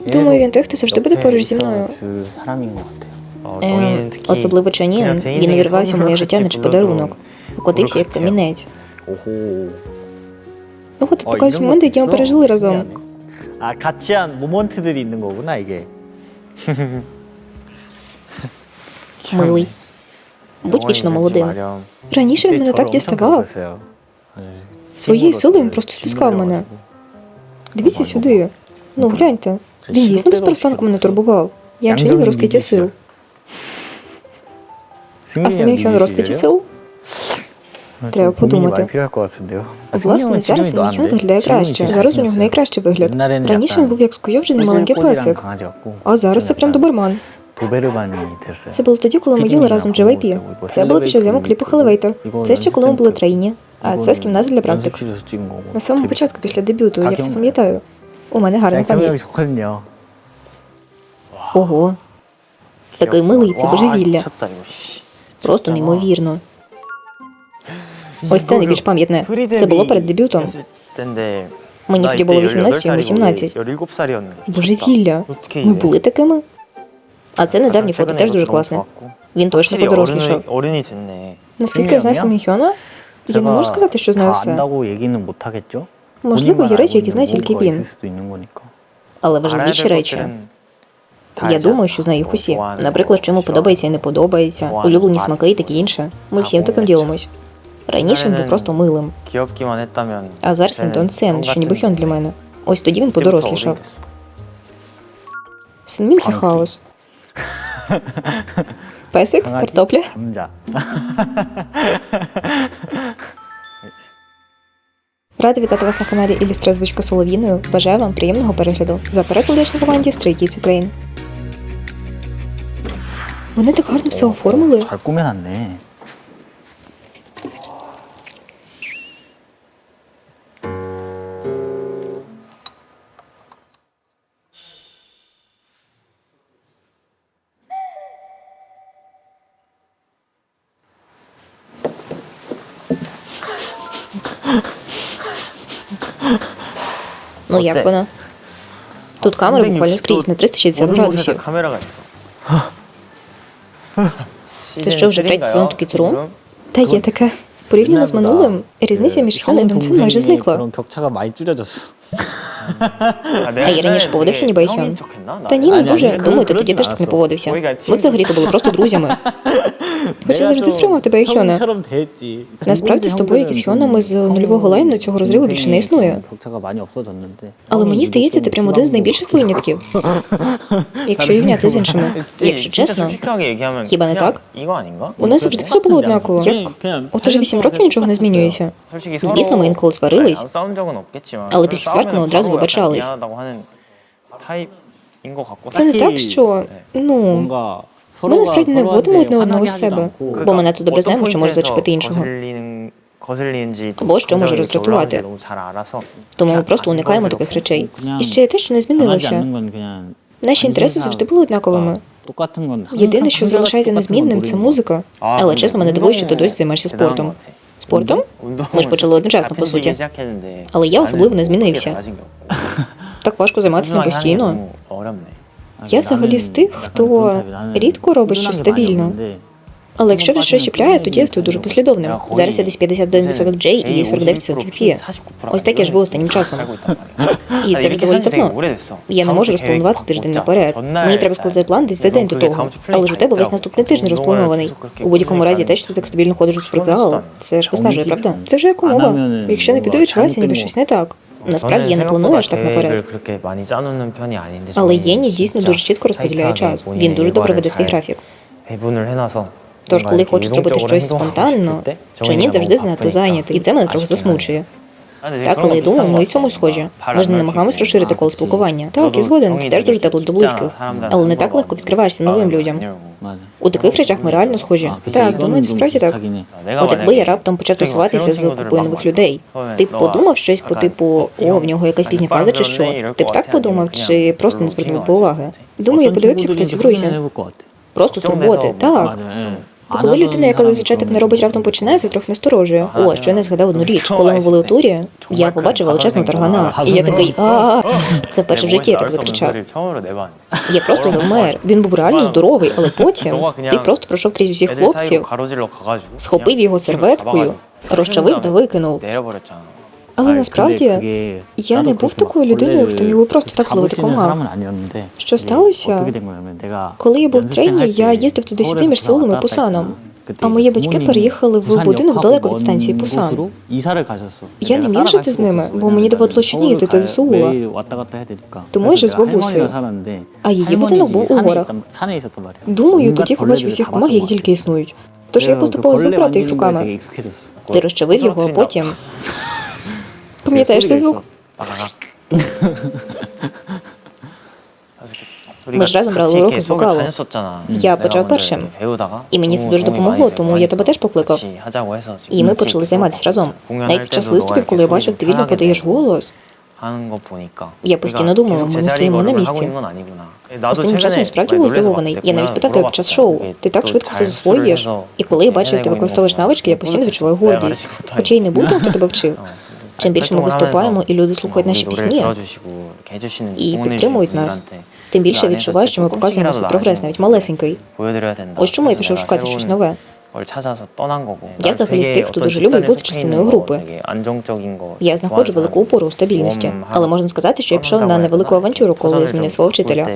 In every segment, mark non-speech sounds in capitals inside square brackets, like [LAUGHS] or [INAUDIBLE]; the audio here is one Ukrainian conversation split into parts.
Думаю, він той, хто завжди буде поруч зі мною. 줄 사람인 것 같아요. 어, Ем, 정희는 특히 особливо Чанін, 그냥 제 він 인생의 увірвався в моє 선물을 життя, 같이 наче 불러서 подарунок. Покотився як 같아요. камінець. 오호. Ну, от 어, показують 이런 моменти, 것도 які ми 있어? пережили разом. 신기하네. 아 같이 한 모먼트들이 있는 거구나 이게. Милий. Будь вічно молодим. Раніше він мене так діставав. Своєю силою він просто стискав мене. Дивіться сюди. Ну, гляньте. Він дійсно без перестанку мене турбував. Я вчинив у розквіті сил. А Семюхен у розквіті сил? Треба подумати. Власне, зараз Семюхен виглядає краще. Зараз у нього найкращий вигляд. Раніше він був як скуйовджений маленький песик. А зараз це прям доберман. Це було тоді, коли ми їли разом JYP. Це було під час зйомок кліпу Хелевейтер. Це ще коли ми були трейні. А це з кімнати для практик. На самому початку, після дебюту, я все пам'ятаю. У мене гарна 네, 기억력이 пам'ять. 좋거든요. Ого, такий милий, це 와, божевілля. 미쳤다, 이거, 씨. Просто неймовірно. Ось це найбільш пам'ятне. Це було перед дебютом. Мені тоді було 18 і 18. 17살이었네. Божевілля. Ми були такими? А це недавнє фото теж дуже класне. Він точно подорослішав. 어른이 됐네. Наскільки я знаю Семенхіона, я не можу сказати, що знаю 다 все. 안다고 얘기는 못 하겠죠? Можливо, є речі, які знає тільки він. Але важливіші речі. Я думаю, що знаю їх усі. Наприклад, чому подобається і не подобається, улюблені смаки і таке інше. Ми всім таким ділимось. Раніше він був просто милим. А зараз він Дон Сен, що ніби хьон для мене. Ось тоді він подорослішав. Сенмін це хаос. [LAUGHS] Песик, картопля. [LAUGHS] 감자. Рада вітати вас на каналі Ілістра Звичка Соловіною. Бажаю вам приємного перегляду. За переклад на команді Stray Kids Ukraine. Вони так гарно все оформили. 잘 꾸며놨네. Ну як вона? Тут камера буквально скрізь на 360 градусів. Це що вже третій сезон Токіцуру? Та є таке. Порівняно з минулим, різниця між Хьон і Донцин майже зникла. А я раніше поводився, ніби Хьон. Та ні, не дуже. Думаю, ти тоді теж так не поводився. Ми взагалі-то були просто друзями. [LAUGHS] Хоча завжди сприймав тебе, Хьона. Насправді з тобою, як і з Хьоном, з нульового лайну цього розриву більше не існує. Але мені здається, ти прям один з найбільших винятків. [LAUGHS] Якщо рівняти з іншими. Якщо чесно, хіба не так? У нас завжди все було однаково. Як? От уже вісім років нічого не змінюється. Звісно, ми інколи сварились, але після сварки ми одразу вибачались. Це не так, що ну ми насправді не вводимо одне одного з себе, бо ми надто добре знаємо, що може зачепити іншого. Або що може роздратувати. тому ми просто уникаємо таких речей. І ще й те, що не змінилося. Наші інтереси завжди були однаковими. Єдине, що залишається незмінним, це музика. Але чесно, мене дивує, що ти досі займаєшся спортом. Спортом? Ми ж почали одночасно, по суті. Але я особливо не змінився. [LAUGHS] Так важко займатися не постійно. Я взагалі з тих, хто рідко робить щось стабільно. Але якщо вас щось чіпляє, тоді я стаю дуже послідовним. Зараз я десь 51% J і 49% P. Ось так я живу останнім часом. І це вже доволі давно. Я не можу розпланувати тиждень наперед. Мені треба складати план десь за день до того. Але ж у тебе весь наступний тиждень розпланований. У будь-якому разі те, що ти так стабільно ходиш у спортзал, це ж виснажує, правда? Це вже як умова. Якщо не піду відчуваюся, ніби щось не так. Насправді я не планую аж так наперед. Але Єні дійсно дуже чітко розподіляє час. Він дуже добре веде свій графік. Тож, коли хочуть зробити щось спонтанно, Чоніт завжди занадто зайнятий, і це мене трохи засмучує. Так, але я думаю, ми і в цьому схожі. Ми ж не намагаємось розширити коло спілкування. Так, і згоден, ти теж дуже теплий до близьких. Але не так легко відкриваєшся новим людям. У таких речах ми реально схожі. Так, думаю, це справді так. От якби я раптом почав тусуватися з купою нових людей. Ти б подумав щось по типу, о, в нього якась пізня фаза чи що? Ти б так подумав, чи просто не звернув би уваги? Думаю, я подивився, хто ці друзі. Просто з турботи, так. Бо коли людина, яка зазвичай так не робить, раптом починає, це трохи насторожує. О, що я не згадав одну річ. Коли ми були у турі, я побачив величезну таргана, і я такий а це вперше в житті я так закричав. Я просто завмер. Він був реально здоровий, але потім ти просто пройшов крізь усіх хлопців, схопив його серветкою, розчавив та викинув. Але насправді я не був такою людиною, хто міг би просто так зловити комах. Що сталося? Коли я був в трейні, я їздив туди-сюди між Сеулом і Пусаном. А мої батьки переїхали в будинок далеко від станції Пусан. Я не міг жити з ними, бо мені доводилось щодня їздити до Сеула. Тому я жив з бабусею. А її будинок був у горах. Думаю, тоді побачив усіх комах, які тільки існують. Тож я поступово звив брати їх руками. Ти розчавив його, а потім. Пам'ятаєш цей звук? Ми ж разом брали уроки з вокалу. Я почав першим. І мені це дуже допомогло, тому я тебе теж покликав. І ми почали займатися разом. Навіть під час виступів, коли я бачу, як ти вільно подаєш голос, Я постійно думала, ми не стоїмо на місці. Останнім часом я справді був здивований. Я навіть питав тебе під час шоу. Ти так швидко все засвоюєш. І коли я бачу, як ти використовуєш навички, я постійно відчуваю гордість. Хоча й не був тим, хто тебе вчив. Чим більше ми виступаємо, і люди слухають наші пісні, і підтримують нас, тим більше відчуваю, що ми показуємо свій прогрес, навіть малесенький. Ось чому я пішов шукати щось нове. Я взагалі з тих, хто дуже любить бути частиною групи. Я знаходжу велику опору у стабільності, але можна сказати, що я пішов на невелику авантюру, коли змінив свого вчителя.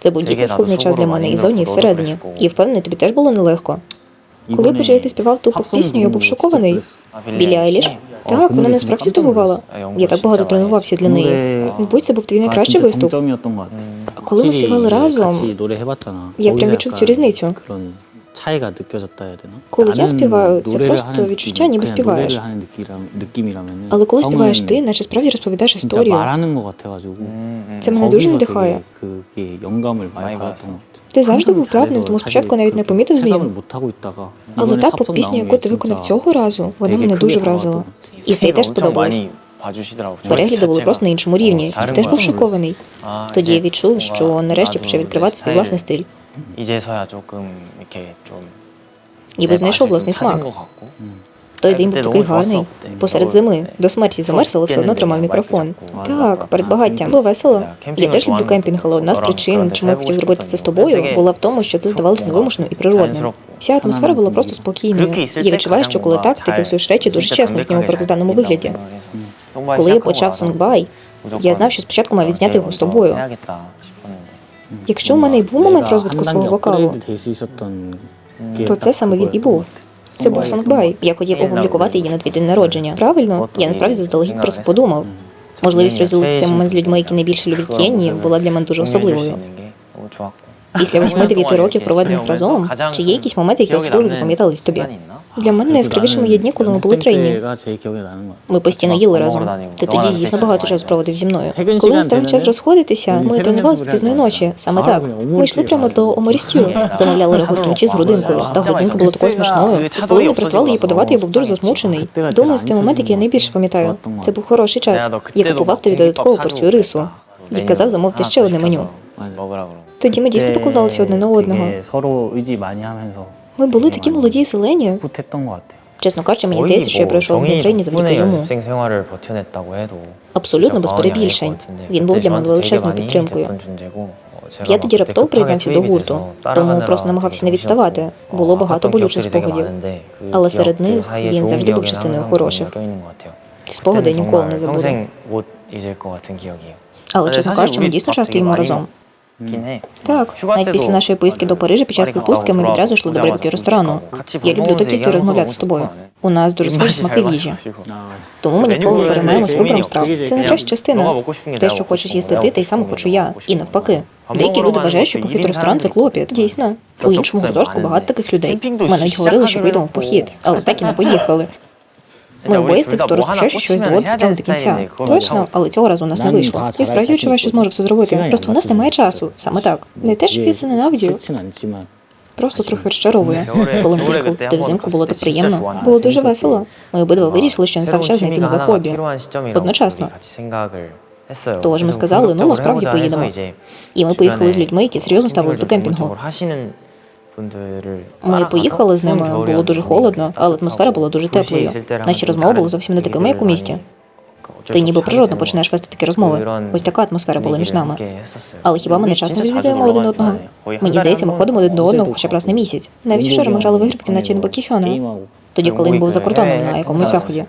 Це був дійсно складний час для мене і зовні, і всередині. І впевнений, тобі теж було нелегко. Коли Педжейти співав ту пісню, я був шокований. Білі Айліш? Так, вона насправді здивувала. Я так багато тренувався для неї. Мабуть, це був твій найкращий виступ. Коли ми співали разом, я прям відчув цю різницю. Коли я співаю, це просто відчуття, ніби співаєш. Але коли співаєш ти, наче справді розповідаєш історію. Це мене дуже надихає. Ти завжди був правним, тому спочатку навіть не помітив змін. Але та пісня, яку ти виконав цього разу, вона мене дуже вразила. І стей теж сподобалось. Перегляди були просто на іншому рівні. Я теж був шокований. Тоді я відчув, що нарешті почав відкривати свій власний стиль. Ніби знайшов власний смак. Той день був такий гарний. Посеред зими. До смерті замерз, але все одно тримав мікрофон. Так, перед багаттям. Було весело. Я теж люблю кемпінг, але одна з причин, чому я хотів зробити це з тобою, була в тому, що це здавалося невимушеним і природним. Вся атмосфера була просто спокійною. Я відчуваю, що коли так, ти фіксуєш речі дуже чесно в їхньому первозданному вигляді. Коли я почав сонгбай, я знав, що спочатку мав відзняти його з тобою. Якщо в мене і був момент розвитку свого вокалу, то це саме він і був. Це був сонгбай. Я хотів опублікувати її на твій день народження. Правильно? Я насправді заздалегідь про це подумав. Можливість розділити цей момент з людьми, які найбільше люблять Єнні, була для мене дуже особливою. Після 8-9 років, проведених разом, чи є якісь моменти, які особливо запам'ятались тобі? Для мене найяскравішими є дні, коли ми були в. Ми постійно їли разом. Ти тоді дійсно багато часу проводив зі мною. Коли настав час розходитися, ми тренувалися пізної ночі. Саме так. Ми йшли прямо до Оморістю, [LAUGHS] замовляли рагу з кімчі з грудинкою. Та грудинка була такою смачною. Коли ми призвали її подавати, я був дуже засмучений. Думаю, це той момент, який я найбільше пам'ятаю. Це був хороший час. Я купував тобі додаткову порцію рису і казав замовити ще одне меню. Тоді ми дійсно покладалися одне на одного. Ми були такі молоді і зелені. Чесно кажучи, мені здається, що я пройшов Донтрейні завдяки йому. Абсолютно без перебільшень. Він був для мене величезною підтримкою. Я тоді раптово приєднався до гурту, тому просто намагався не відставати. Було багато болючих спогадів. Але серед них він завжди був частиною хороших. Ці спогади ніколи не забуду. 못 잊을 것 같은 기억이에요. Але чесно кажучи, ми дійсно часто їмо разом. Так, навіть після нашої поїздки до Парижа під час відпустки ми відразу йшли до барбекю ресторану. Я люблю так їсти і розмовляти з тобою. У нас дуже схожі смаки в їжі. Тому ми ніколи не переймаємось вибором страв. Це найкраща частина. Те, що хочеш їсти ти, те й саме хочу я. І навпаки. Деякі люди вважають, що похід у ресторан це клопіт. Дійсно. У іншому гуртожитку багато таких людей. Ми навіть говорили, що поїдемо в похід, але так і не поїхали. Ми обоє хто розпочав щось доводити справу до кінця. Точно, але цього разу у нас не вийшло. І справді відчуваю, що зможе все зробити. Просто у нас немає часу. Саме так. Не те, що я це ненавидів. Просто трохи розчаровує. Коли ми приїхали туди взимку, було так приємно. Було дуже весело. Ми обидва вирішили, що настав час знайти нове хобі. Одночасно. Тож ми сказали, ну насправді поїдемо. І ми поїхали з людьми, які серйозно ставились до кемпінгу. Ми поїхали з ними, було дуже холодно, але атмосфера була дуже теплою. Наші розмови були зовсім не такими, як у місті. Ти ніби природно починаєш вести такі розмови. Ось така атмосфера була між нами. Але хіба ми не часто відвідуємо один одного? Мені здається, ми ходимо один до одного хоча б раз на місяць. Навіть вчора ми грали в ігри в кімнаті Інбокі Хьона. Тоді, коли він був за кордоном на якомусь заході.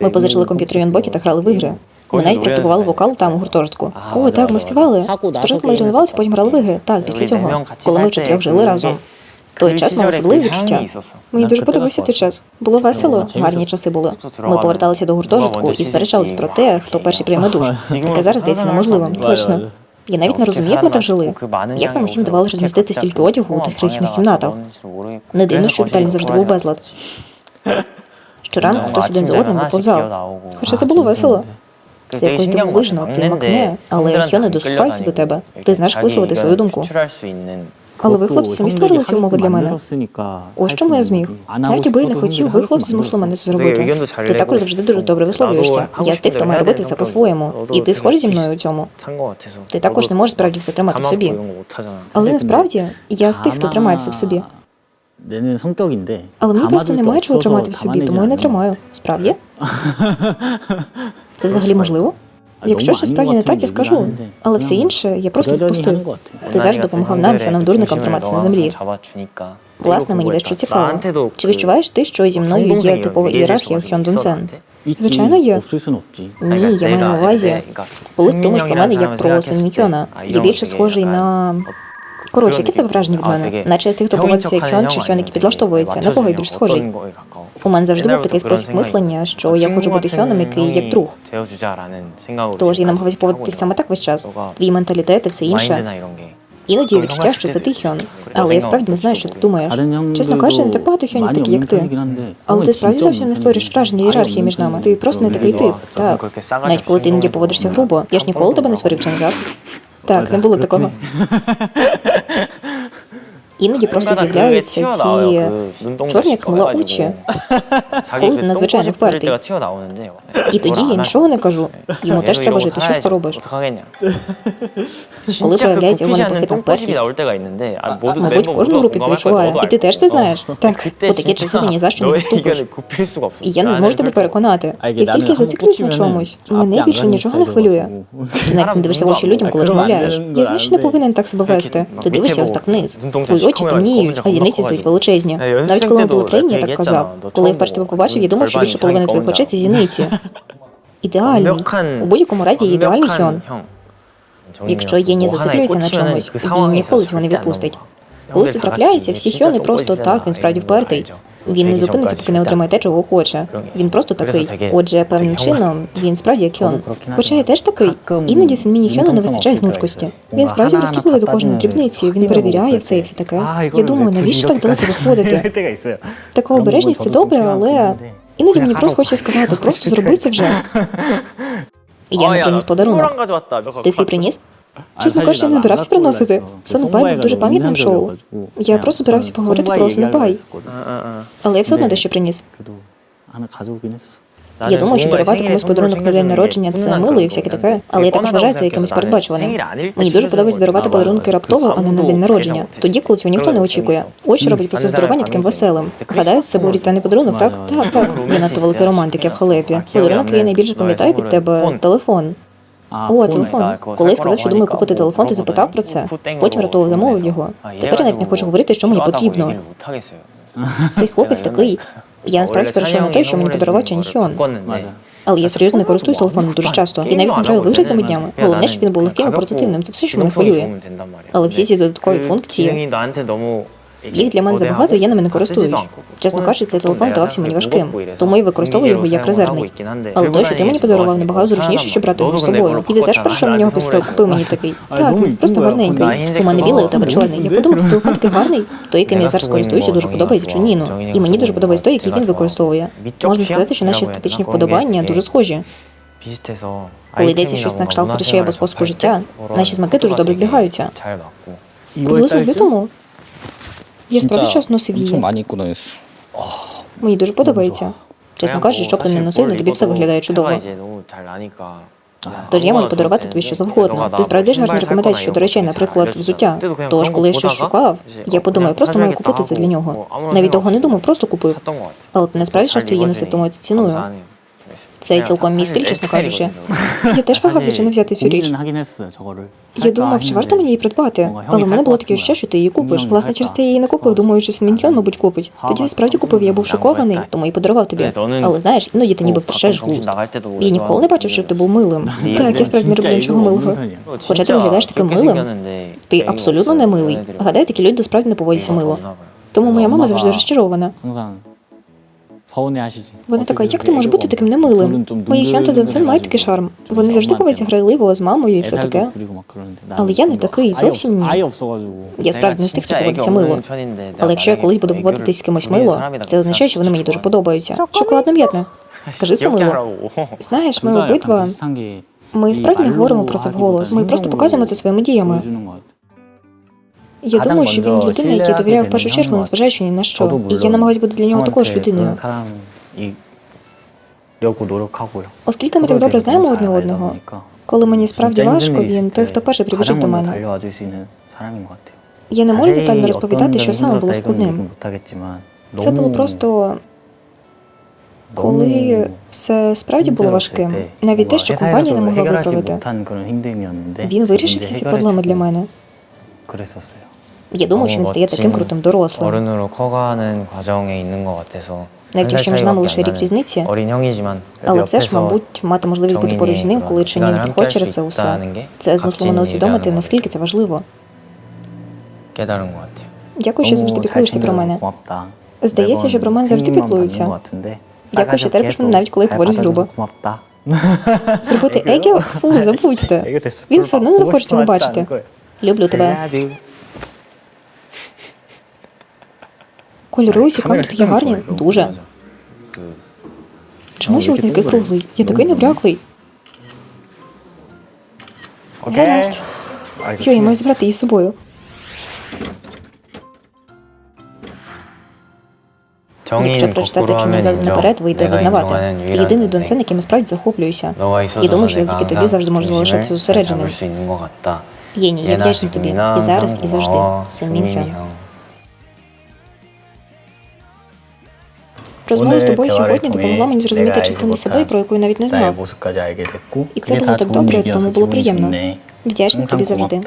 Ми позичили комп'ютер Йонбокі та грали в ігри. Ми навіть практикували вокал там у гуртожитку. О, так, ми співали. Спочатку ми тренувалися, потім грали в ігри. Так, після цього, коли ми вчотирьох жили разом. Той час мав особливі відчуття. Мені дуже подобався той час. Було весело, гарні часи були. Ми поверталися до гуртожитку і сперечались про те, хто перший прийме душ. Таке зараз здається неможливим, точно. Я навіть не розумію, як ми так жили. Як нам усім вдавалося розмістити стільки одягу у тих крихітних кімнатах. Не дивно, що в Віталій завжди був безлад. Щоранку хтось один за одним виповзав. Хоча це було весело. Це якось дивовижно, ти макне, але Хьони дослухаються до тебе. Ти знаєш висловити свою думку. Але ви, хлопці, самі створили ці умови для мене. Ось чому я зміг. Навіть якби я не хотів, ви, хлопці, змусили мене це зробити. Ти також завжди дуже добре висловлюєшся. Я з тих, хто має робити все по-своєму. І ти схожий зі мною у цьому. Ти також не можеш справді все тримати в собі. Але насправді я з тих, хто тримає все в собі. 내는 성격인데. Але мені просто 담아둘 게 немає чого 없어서 тримати в собі, 담아내지 тому я не 않는 тримаю. Справді? Це взагалі можливо? А Якщо нормально, щось справді не так, я нормально, скажу. нормально. Але все інше я просто 그러려니 відпустив. 하는 것 같아. Ти завжди допомагав нам, хронам дурникам триматися на землі. Власне, мені дещо цікаво. Чи відчуваєш ти, що зі мною є типова ієрархія Хьон Дунсен? 있지, Звичайно, є. 없을 순 없지. Ні, я маю на увазі. Коли ти думаєш про мене як про Сенмікьона, я більше схожий на. Коротше, які в тебе враження від мене? Наче з тих, хто поводиться як Хьон, чи Хьон, який підлаштовується, на кого я більш схожий? У мене завжди був такий спосіб мислення, що я хочу бути Хьоном, який як друг. Тож я намагався поводитись саме так весь час. Твій менталітет і все інше. Іноді є відчуття, що це ти Хьон. Але я справді не знаю, що ти думаєш. Чесно кажучи, не так багато Хьонів такі, як ти. Але ти справді зовсім не створюєш враження ієрархії між нами. Ти просто не такий тип. Так. Навіть коли ти іноді поводишся грубо, я ж ніколи тебе не сварив чи назад. Так, не було такого. [LAUGHS] Іноді просто з'являються ці чорні, як смола очі. коли ти надзвичайно впертий. І тоді я нічого не кажу. Йому теж треба жити. Що ж поробиш? Коли проявляється його непохитна впертість, Мабуть, кожна групі це відчуває. І ти теж це знаєш. [LAUGHS] Так, у такі часи ти ні за що не відступиш. І я не зможу тебе переконати. Як тільки я зациклююсь на чомусь, мене більше нічого не хвилює. Ти навіть не дивишся в очі людям, коли розмовляєш. Я знаю, що не повинен так себе вести. Ти дивишся ось так вниз. Твої очі темніють, а зіниці стають величезні. Навіть коли ми були трені, я так казав. Коли я вперше тебе побачив, я думав, що більше половини твоїх очей це зіниці. [LAUGHS] Ідеальний. У будь-якому разі є ідеальний хьон. Якщо є не зациклюється на чомусь, він ніколи цього не відпустить. Коли це трапляється, всі Хьони просто так, він справді впертий. Він не зупиниться, поки не отримає те, чого хоче. Він просто такий. Отже, певним чином він справді як Хьон. Хоча я теж такий. Іноді Синміні Хьону не вистачає гнучкості. Він справді розкіпливий до кожної дрібниці. Він перевіряє все і все таке. Я думаю, навіщо так далеко виходити? [LAUGHS] Така обережність це добре, але іноді мені просто хочеться сказати, [LAUGHS] просто зроби це вже. Я не приніс подарунок. Ти свій приніс? Чесно кажучи, я не збирався приносити. Сонбай був дуже пам'ятним шоу. Я просто збирався поговорити про Сонбай. Але я все одно дещо приніс. Я думаю, що дарувати комусь подарунок на день народження це мило і всяке таке, але я також вважаю це якимось передбачуваним. Мені дуже подобається дарувати подарунки раптово, а не на день народження. Тоді, коли цього ніхто не очікує. Ось що робить процес дарування таким веселим. Гадаю, це був різдвяний подарунок, так? Так, так. Я надто великий романтик, я в халепі. Подарунок я найбільше пам'ятаю від тебе телефон. О, телефон. Колись сказав, що думаю купити телефон, ти запитав про це. Потім раптово замовив його. Тепер я навіть не хочу говорити, що мені потрібно. [LAUGHS] Цей хлопець такий. Я насправді перейшов на той, що мені подарував Чен Хьон. Але я серйозно не користуюсь телефоном дуже часто і навіть не граю в ігри цими днями. Головне, щоб він був легким і портативним. Це все, що мене хвилює. Але всі ці додаткові функції їх для мене забагато, я ними не користуюсь. Чесно кажучи, цей телефон здавався мені важким, тому і використовую його як резервний. Але той, що ти мені подарував, набагато зручніше, щоб брати його з собою. І ти теж перейшов на нього після того, купив мені такий. [LAUGHS] Так, просто гарненький. У мене білий, у тебе чорний. Я подумав, що [LAUGHS] телефон такий гарний. Той, яким я зараз користуюся, дуже подобається Чуніну. І мені дуже подобається той, який він використовує. Можна сказати, що наші естетичні вподобання дуже схожі. Коли йдеться щось на кшталт речей або способу життя, наші смаки дуже добре збігаються. Приблизно в лютому. Я справді щось носив її. Мені дуже подобається. Чесно кажучи, що ти не носив, на тобі все виглядає чудово. Тож я можу подарувати тобі що завгодно. Ти справді ж гарні рекомендації щодо речей, наприклад, взуття. Тож, коли я щось шукав, я подумаю, просто маю купити це для нього. Навіть того не думав, просто купив. Але ти не насправді часто її носив, тому я ціную. Це цілком мій стиль, чесно кажучи. Я теж вагався чи не взяти цю річ. Я думав, чи варто мені її придбати, але в мене було таке ще, що ти її купиш. Власне, через це я її не купив, думаючи, Сінміньон, мабуть, купить. Тоді справді купив, я був шокований, тому і подарував тобі. Але знаєш, іноді ти ніби втрачаєш густ. Я ніколи не бачив, що ти був милим. Так, я справді не роблю нічого милого. Хоча ти виглядаєш таким милим. Ти абсолютно не милий. Гадаю, такі люди справді не поводяться мило. Тому моя мама завжди розчарована. Вони така, як ти можеш бути таким немилим? Мої хянти мають такий шарм. Вони завжди поводяться грайливо з мамою і все таке. Але я не такий зовсім ні. Я справді не з тих, хто поводиться мило. Але якщо я колись буду поводитись з кимось мило, це означає, що вони мені дуже подобаються. Шоколадно м'ятне. Скажи це мило. Знаєш, ми обидва. Ми справді не говоримо про це вголос. Ми просто показуємо це своїми діями. 보여주는 것 같아. Я думаю, що він людина, якій я довіряю в першу чергу, незважаючи ні на що. І я намагаюсь бути для нього також 형한테 людиною. 그런 사람이려고 노력하고요. Оскільки ми так добре знаємо одне одного, коли мені справді важко, він той, хто перший прибіжить до мене. 달려와줄 수 있는 사람인 것 같아요. Я не можу детально 자세히 розповідати, 어떤 що 점이 саме було 힘들었다 이건 складним. 얘기는 못하겠지만 Це було 너무 просто коли все справді було 힘들었을 важким, 때 навіть те, 뭔가 що компанія не 회사에서도 могла 해결하지 виправити. 못한 그런 힘듦이었는데 Він вирішив 문제 всі ці проблеми для 해결해주고 мене. 그랬었어요. Я думав, що він стає таким крутим дорослим. 어른으로 커가는 과정에 있는 것 같아서 Навіть якщо між нами лише рік різниці, 어린 형이지만 але все ж, мабуть, мати можливість бути поруч з ним, коли Ченін проходить через це усе. Це змусило мене усвідомити, наскільки це важливо. 깨달은 것 같아요. Дякую, що завжди 너무 잘 піклуєшся про 챙겨줘서 мене. 고맙다. Здається, що про мене завжди 생각만 піклуються. 받는 것 같은데 Дякую, що терпиш мене, навіть коли 잘 говориш 받아줘서 грубо. 고맙다. [LAUGHS] Зробити Егіо? Фу, [LAUGHS] забудьте. Він все одно не захоче цього бачити. Люблю тебе. Кольори усі камери такі гарні. Дуже. Чому сьогодні такий круглий? Я такий набряклий. Гаразд. Йо, я маю забрати її з собою. Якщо прочитати Чунін задом наперед, вийде визнавати. Ти єдиний донцен, яким я справді захоплююся. І думаю, що я тільки тобі завжди можу залишатися зосередженим. Єні, я вдячний тобі. І зараз, і завжди. Сенмін Хьон. Розмова з тобою сьогодні допомогла мені зрозуміти частину себе, про яку я навіть не знав. І це було так добре, тому було приємно. Вдячний тобі завжди.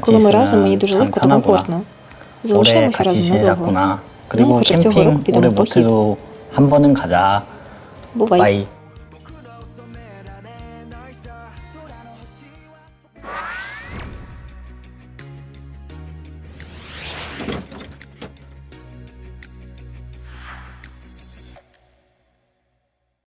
Коли ми разом, мені дуже легко та комфортно. Залишаємося разом надовго. Ну, хоча б цього року підемо в похід. Бувай.